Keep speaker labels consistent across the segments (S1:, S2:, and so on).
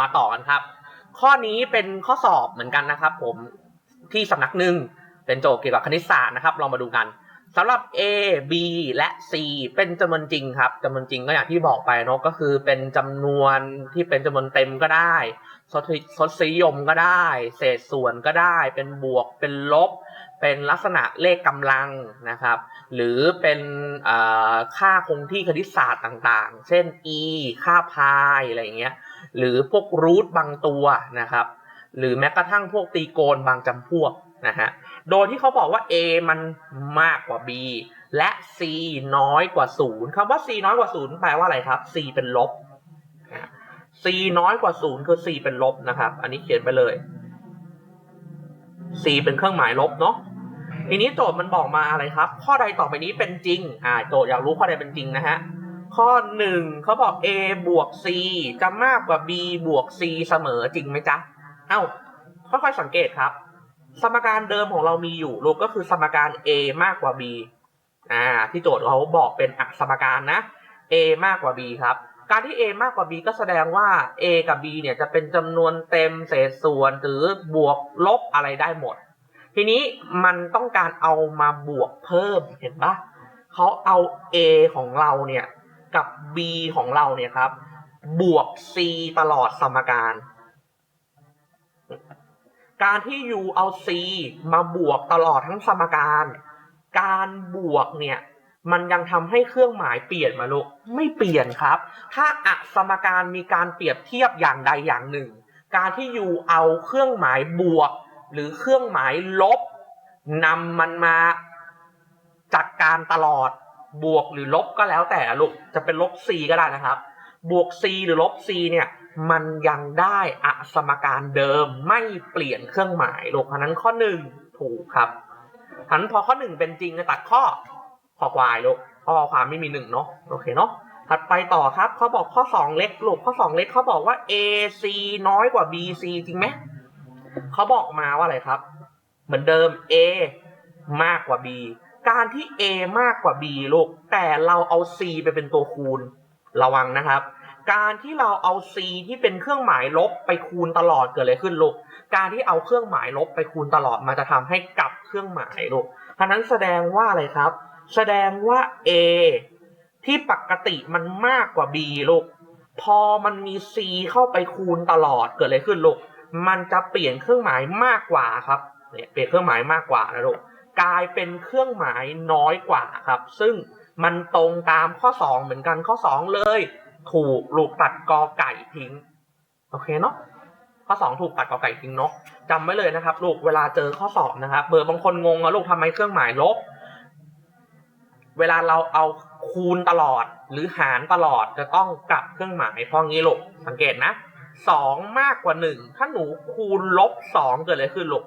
S1: มาต่อกันครับ ข้อนี้เป็นข้อสอบเหมือนกันนะครับ ผมที่สำนักหนึ่งเป็นโจทย์เกี่ยวกับคณิตศาสตร์นะครับ ลองมาดูกันสำหรับ A B และ C เป็นจำนวนจริงครับจำนวนจริงก็อย่างที่บอกไปเนอะก็คือเป็นจำนวนที่เป็นจำนวนเต็มก็ได้ทศทศนิยมก็ได้ เศษส่วนก็ได้ เป็นบวกเป็นลบ เป็นลักษณะเลขกำลังนะครับ หรือเป็นค่าคงที่คณิตศาสตร์ต่างๆ เช่น e ค่าพายอะไรอย่างเงี้ย หรือพวกรูทบางตัวนะครับ หรือแม้กระทั่งพวกตีโกณบางจำพวกนะฮะ โดยที่เขาบอกว่า a มันมากกว่า b และ c น้อยกว่า 0คำว่า c น้อยกว่า 0 แปลว่าอะไรครับ c เป็นลบ c น้อยกว่า 0 คือ c เป็นลบนะครับ อันนี้เขียนไปเลย c เป็นเครื่องหมายลบเนาะทีนี้โจทย์มันบอกมาอะไรครับ ข้อใดต่อไปนี้เป็นจริง อ่า โจทย์อยากรู้ข้อใดเป็นจริงนะฮะ ข้อหนึ่งเขาบอก a บวก c จะมากกว่า b บวก c เสมอจริงไหมจ๊ะ เอ้า ค่อยๆสังเกตครับ สมการเดิมของเรามีอยู่ลูกก็คือสมการ a มากกว่า b อ่า ที่โจทย์เขาบอกเป็นอักสมการนะ a มากกว่า b ครับ การที่ a มากกว่า b ก็แสดงว่า a กับ b เนี่ยจะเป็นจำนวนเต็มเศษส่วนหรือบวกลบอะไรได้หมด ทีนี้มันต้องการเอามาบวกเพิ่มเห็นปะเขาเอา a ของเราเนี่ย กับ b ของเราเนี่ยครับ บวก c ตลอดสมการ การที่ u เอา c มาบวกตลอดทั้งสมการ การบวกเนี่ยมันยังทำให้เครื่องหมายเปลี่ยนมาลูกไม่เปลี่ยนครับ ถ้าอักสมการมีการเปรียบเทียบอย่างใดอย่างหนึ่ง การที่ u เอาเครื่องหมายบวก หรือเครื่องหมายลบนำมันมาจัดการตลอด บวกหรือลบก็แล้วแต่ลูกจะเป็นลบ c ก็ได้นะครับ บวก c หรือลบ c เนี่ยมันยังได้อสมการเดิมไม่เปลี่ยนเครื่องหมายลูกเพราะนั้นข้อหนึ่งถูกครับฉะนั้นพอข้อหนึ่งเป็นจริงตัดข้อขอควายลูกข้อความไม่มีหนึ่งเนาะโอเคเนาะถัดไปต่อครับเขาบอกข้อสองเล็กลูกข้อสองเล็กเขาบอกว่า AC น้อยกว่า BC จริงไหมเขาบอกมาว่าอะไรครับ เหมือนเดิม A มากกว่า B การที่ A มากกว่า B ลูก แต่เราเอา C ไปเป็นตัวคูณ ระวังนะครับ การที่เราเอา c ที่เป็นเครื่องหมายลบไปคูณตลอดเกิดอะไรขึ้นลูก การที่เอาเครื่องหมายลบไปคูณตลอดมันจะทำให้กลับเครื่องหมายลูกฉะนั้นแสดงว่าอะไรครับ แสดงว่า a ที่ปกติมันมากกว่า b ลูก พอมันมี c เข้าไปคูณตลอดเกิดอะไรขึ้นลูก มันจะเปลี่ยนเครื่องหมายมากกว่าครับ เนี่ยเปลี่ยนเครื่องหมายมากกว่านะลูก กลายเป็นเครื่องหมายน้อยกว่าครับ ซึ่งมันตรงตามข้อ 2 เหมือนกันข้อ 2 เลย ถูกลูกตัดกอไก่ทิ้งโอเคเนาะข้อสองถูกตัดกอไก่ทิ้งเนาะจำไว้เลยนะครับ ลูกเวลาเจอข้อสอบนะครับเบอร์บางคนงงอะลูกทำไมเครื่องหมายลบ เวลาเราเอาคูณตลอดหรือหารตลอดจะต้องกลับเครื่องหมายเพราะงี้ลูกสังเกตนะสองมากกว่าหนึ่งถ้าหนูคูณลบสองเกิดอะไรขึ้นลูก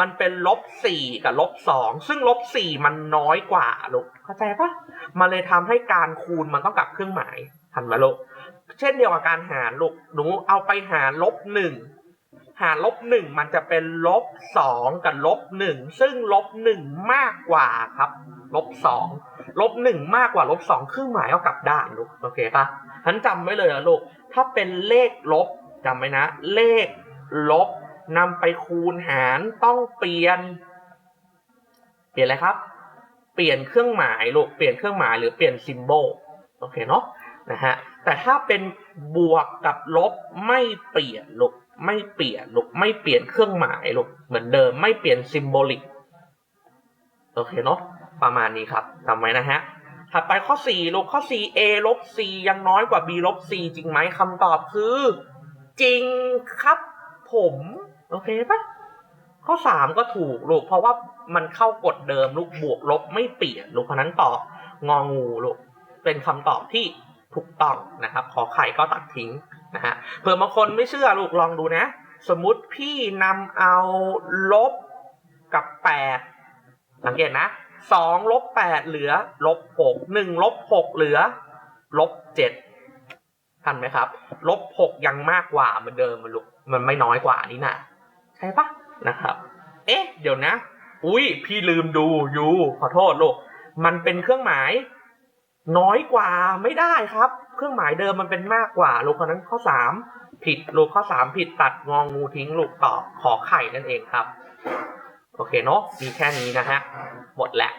S1: มันเป็นลบสี่กับลบสองซึ่งลบสี่มันน้อยกว่าลูกเข้าใจปะมันเลยทำให้การคูณมันต้องกลับเครื่องหมายทันไหมลูกเช่นเดียวกับการหารลูกหนูเอาไปหารลบหนึ่งหารลบหนึ่งมันจะเป็นลบสองกับลบหนึ่งซึ่งลบหนึ่งมากกว่าครับลบสองลบหนึ่งมากกว่าลบสองเครื่องหมายเอากลับด้านลูกโอเคปะฉันจำไว้เลยนะลูกถ้าเป็นเลขลบจำไว้นะ เลขลบ นำไปคูณหารต้องเปลี่ยน เปลี่ยนอะไรครับ เปลี่ยนเครื่องหมายลูกเปลี่ยนเครื่องหมายหรือเปลี่ยนซิมโบลโอเคเนาะนะฮะแต่ถ้าเป็นบวกกับลบไม่เปลี่ยนลูกไม่เปลี่ยนลูกไม่เปลี่ยนเครื่องหมายลูกเหมือนเดิมไม่เปลี่ยนซิมโบลิกโอเคเนาะประมาณนี้ครับจำไว้นะฮะถัดไปข้อ4ลูกข้อ 4 a ลบ c ยังน้อยกว่า b ลบ c จริงไหมคำตอบคือ จริงครับผม โอเคปะข้อ3ก็ถูกลูกเพราะว่ามันเข้ากฎเดิมลูกบวกลบไม่เปลี่ยนลูกเพราะนั้นตอบงองูลูกเป็นคำตอบที่ถูกต้องนะครับ ขอไข่ก็ตัดทิ้งนะฮะเผื่อบางคนไม่เชื่อลูกลองดูนะ สมมุติพี่นำเอาลบกับแปดสังเกตนะสองลบแปดเหลือลบหกหนึ่งลบหกเหลือลบเจ็ดทันไหมครับลบหกยังมากกว่าเหมือนเดิมมันลูกมันไม่น้อยกว่านี่นะ ช่ปะนะครับ เอ๊ะ เดี๋ยวนะ อุ้ยพี่ลืมดูอยู่ขอโทษลูก มันเป็นเครื่องหมาย น้อยกว่าไม่ได้ครับ เครื่องหมายเดิมมันเป็นมากกว่าลูกคนนั้นข้อสามผิดลูกข้อสามผิดตัดงองงูทิ้งลูกต่อขอไข่นั่นเองครับ โอเคเนาะมีแค่นี้นะฮะ หมดแล้ว